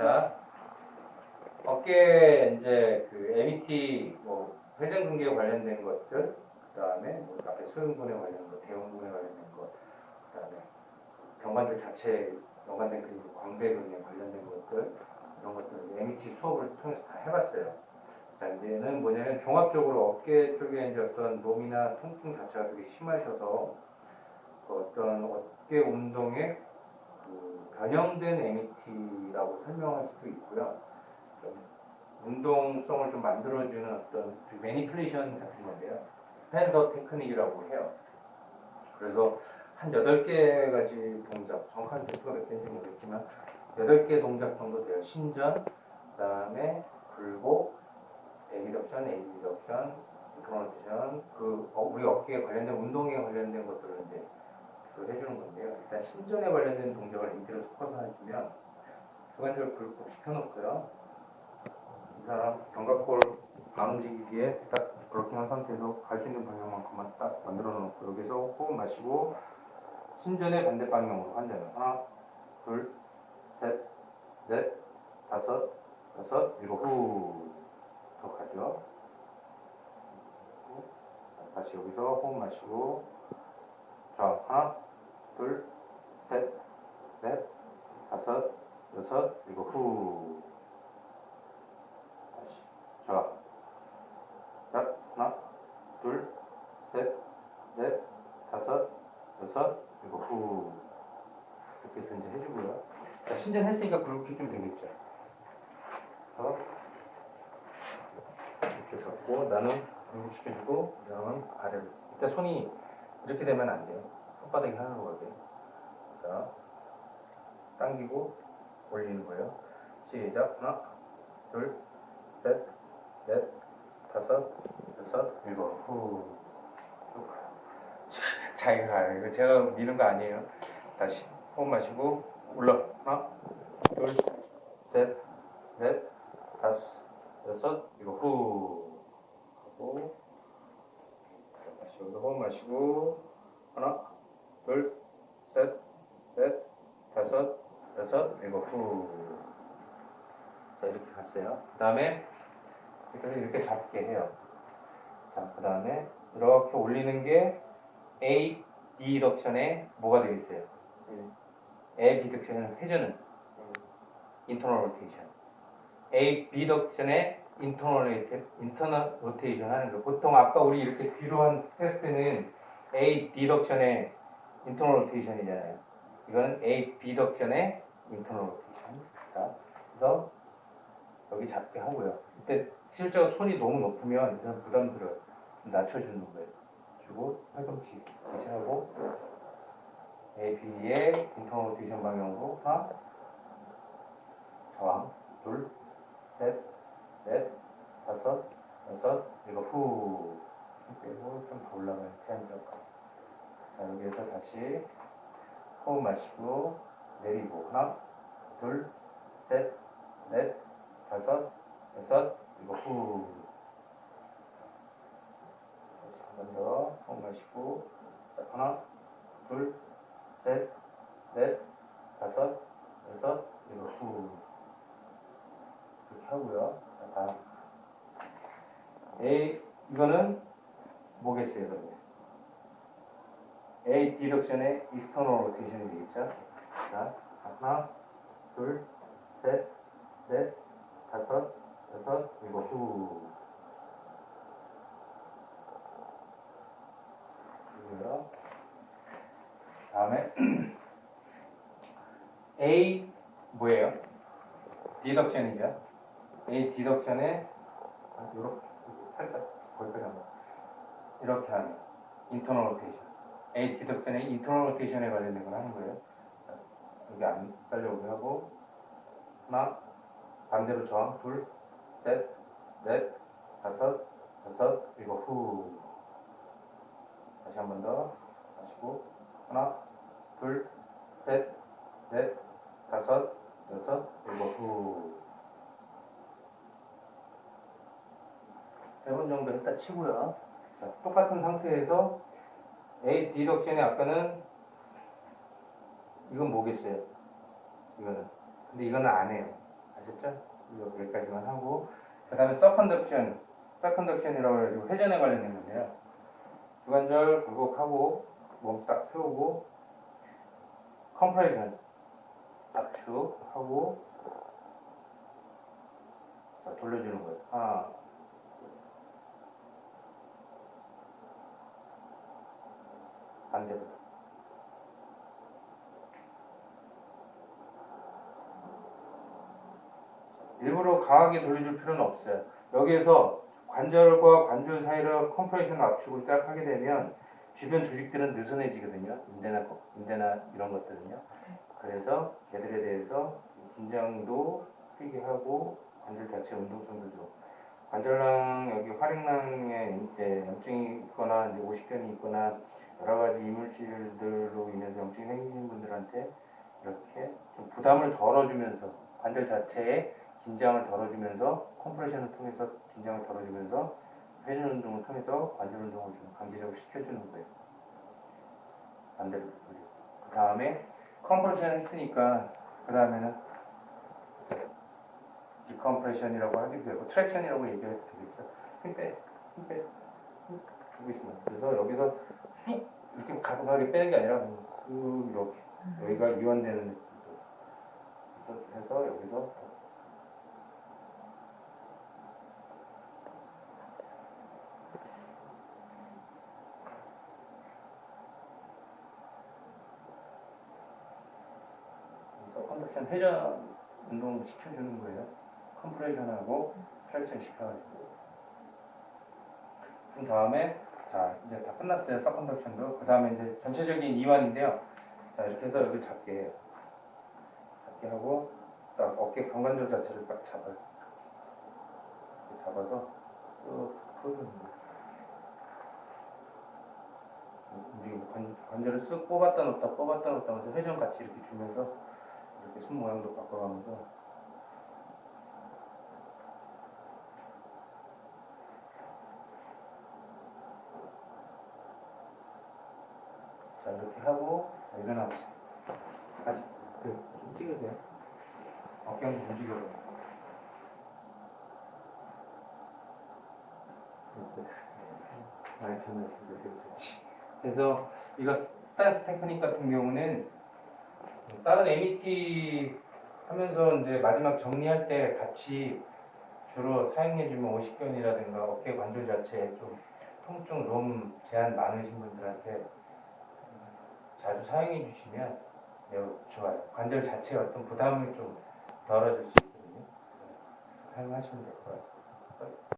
자, 어깨 이제 그 MET 뭐 회전근개 관련된 것들, 그 다음에 뭐 앞에 소형근에 관련된 것, 대형근에 관련된 것, 그 다음에 경관들 자체 연관된 그리고 광배근에 관련된 것들 이런 것들 MET 수업을 통해서 다 해봤어요. 자 이제는 뭐냐면 종합적으로 어깨 쪽에 이제 어떤 노이나 통증 자체가 되게 심하셔서 그 어떤 어깨 운동의 그 변형된 MET라고 설명할 수도 있고요. 좀 운동성을 좀 만들어주는 어떤 매니플레이션 같은 건데요. 스펜서 테크닉이라고 해요. 그래서 한 8개 가지 동작, 정확한 개수가 몇 개인지 모르겠지만 8개 동작 정도 돼요. 신전, 그 다음에 굴복, 에이덕션, 에이덕션, 인크로네이션, 그 어, 우리 어깨에 관련된 운동에 관련된 것들을 이제 그 해주는 건데요. 일단 신전에 관련된 동작을 인트로 섞어서 해주면 주관절 굴복 시켜놓고요. 이 사람 견갑골 안 움직이기에 딱 그렇게 한 상태에서 갈 수 있는 방향만큼만 딱 만들어 놓고 여기서 호흡 마시고 신전의 반대 방향으로 환자는 하나, 둘, 셋, 넷, 다섯, 여섯, 일곱 후. 더 가죠. 자, 다시 여기서 호흡 마시고 자 하나, 둘, 셋, 넷, 다섯, 여섯, 일곱 후. 다시 자, 자 하나, 둘, 셋, 넷, 다섯, 여섯, 일곱 후. 이렇게 해서 이제 해주고요. 자, 신전 했으니까 그렇게 좀 되겠죠. 그래서 이렇게 잡고 나는 응급시켜주고 그다음은 아래로. 이때 손이 이렇게 되면 안 돼요. 손바닥이 하나로 가게. 자, 당기고 올리는 거예요. 시작. 하나, 둘, 셋, 넷, 다섯, 여섯, 일곱. 후. 가요. 이거 제가 미는 거 아니에요. 다시 호흡 마시고 올라. 하나, 둘, 셋, 넷, 다섯, 여섯, 일곱. 후. 하고 자, 다시 여기서 호흡 마시고 하나, 둘, 셋, 넷, 다섯, 여섯, 일곱. 후. 자 이렇게 갔어요. 그 다음에 이렇게 이렇게 잡게 해요. 자, 그 다음에 이렇게 올리는 게 A, B덕션의 뭐가 되겠어요? A, B덕션은 회전은 인터널 로테이션. A, B덕션의 인터널 인터널 로테이션 하는 거. 보통 아까 우리 이렇게 뒤로 한 테스트는 A, D덕션의 인터널 로테이션이잖아요. 이거는 A, B덕션의 인터널 로테이션. 자, 그래서 여기 잡게 하고요. 이때 실제로 손이 너무 높으면 그냥 부담 들어요. 낮춰주는 거예요. 주고 팔꿈치 대신하고 A, B의 인터널 로테이션 방향으로 하나, 저항, 둘, 다섯, 여섯, 일곱, 후. 빼고 좀 더 올라가요. 태안적. 자, 여기에서 다시 호흡 마시고 내리고 하나, 둘, 셋, 넷, 다섯, 여섯, 일곱, 후. 다시 한번 더 호흡 마시고 자, 하나, 둘, 셋, 넷, 다섯, 여섯, 일곱, 후. 이렇게 하고요. 자, 다음. A, 이거는 뭐겠어요, 그러면? A 디렉션의 이스터널 로테이션이 되겠죠? 자, 하나, 둘, 셋, 넷, 다섯, 여섯, 일곱, 후. 그리고요. 다음에 A 뭐예요? 디덕션이죠. A 디덕션에 이렇게 거기까지 한번 이렇게 하는 인터널 로테이션. A 디덕션의 인터널 로테이션에 관련된 걸 하는 거예요. 자, 여기 안 딸려오게 하고 하나 반대로 저항 둘, 셋, 넷, 다섯, 여섯, 일곱 후. 다시 한 번더 마시고 하나, 둘, 셋, 넷, 다섯, 여섯, 일곱 후. 세번 정도 일단 치고요. 자, 똑같은 상태에서 A 디덕션의 아까는 이건 뭐겠어요? 이거는. 근데 이거는 안 해요. 아셨죠? 여기까지만 하고 그 다음에 서컨덕션 서컨덕션이라고 해가지고 회전에 관련된 건데요 주관절 굴곡하고 몸 딱 세우고 컴프레션 압축하고 자, 돌려주는 거예요 하나 반대로 일부러 강하게 돌려줄 필요는 없어요. 여기에서 관절과 관절 사이로 컴프레션 압축을 딱 하게 되면 주변 조직들은 느슨해지거든요. 인대나 거- 인대나 이런 것들은요. 그래서 걔들에 대해서 긴장도 풀게 하고 관절 자체 운동성도 좀 관절낭 여기 활액낭에 이제 염증이 있거나 이제 오십견이 있거나 여러 가지 이물질들로 인해서 염증이 생기는 분들한테 이렇게 좀 부담을 덜어주면서 관절 자체에 긴장을 덜어주면서 컴프레션을 통해서 긴장을 덜어주면서 회전 운동을 통해서 관절 운동을 좀 강제적으로 시켜주는 거예요. 반대로. 그 다음에 컴프레션 했으니까 그 다음에는 디컴프레션이라고 하기도 되고 트랙션이라고 얘기해도 되겠죠. 힘 빼, 힘 주고 있습니다. 그래서 여기서 쑥 이렇게 가급하게 빼는 게 아니라 그냥 쑥 이렇게 여기가 이완되는 느낌으로 해서 여기서 컨덕션 회전 운동 시켜주는 거예요. 컴프레션하고 트랙션 시켜가지고. 그 다음에 자 이제 다 끝났어요. 서컨덕션도. 그 다음에 이제 전체적인 이완인데요. 자 이렇게 해서 여기 잡게. 잡게 하고 딱 어깨 강관절 자체를 딱 잡아요. 이렇게 잡아서 쓱. 우리 관, 관절을 쓱 뽑았다 놓다 뽑았다 놓다 하면서 회전 같이 이렇게 주면서 이렇게 손 모양도 바꿔가면서 자 이렇게 하고 자, 일어나보세요 같이 그, 좀 찍으세요 어깨 한번 움직여요 그렇지 그래서 이거 스타일스 테크닉 같은 경우는 다른 MET 하면서 이제 마지막 정리할 때 같이 주로 사용해주면 오십견이라든가 어깨 관절 자체에 좀 통증, 롬 제한 많으신 분들한테 자주 사용해 주시면 매우 좋아요. 관절 자체에 어떤 부담을 좀 덜어줄 수 있거든요. 사용하시면 될 것 같습니다.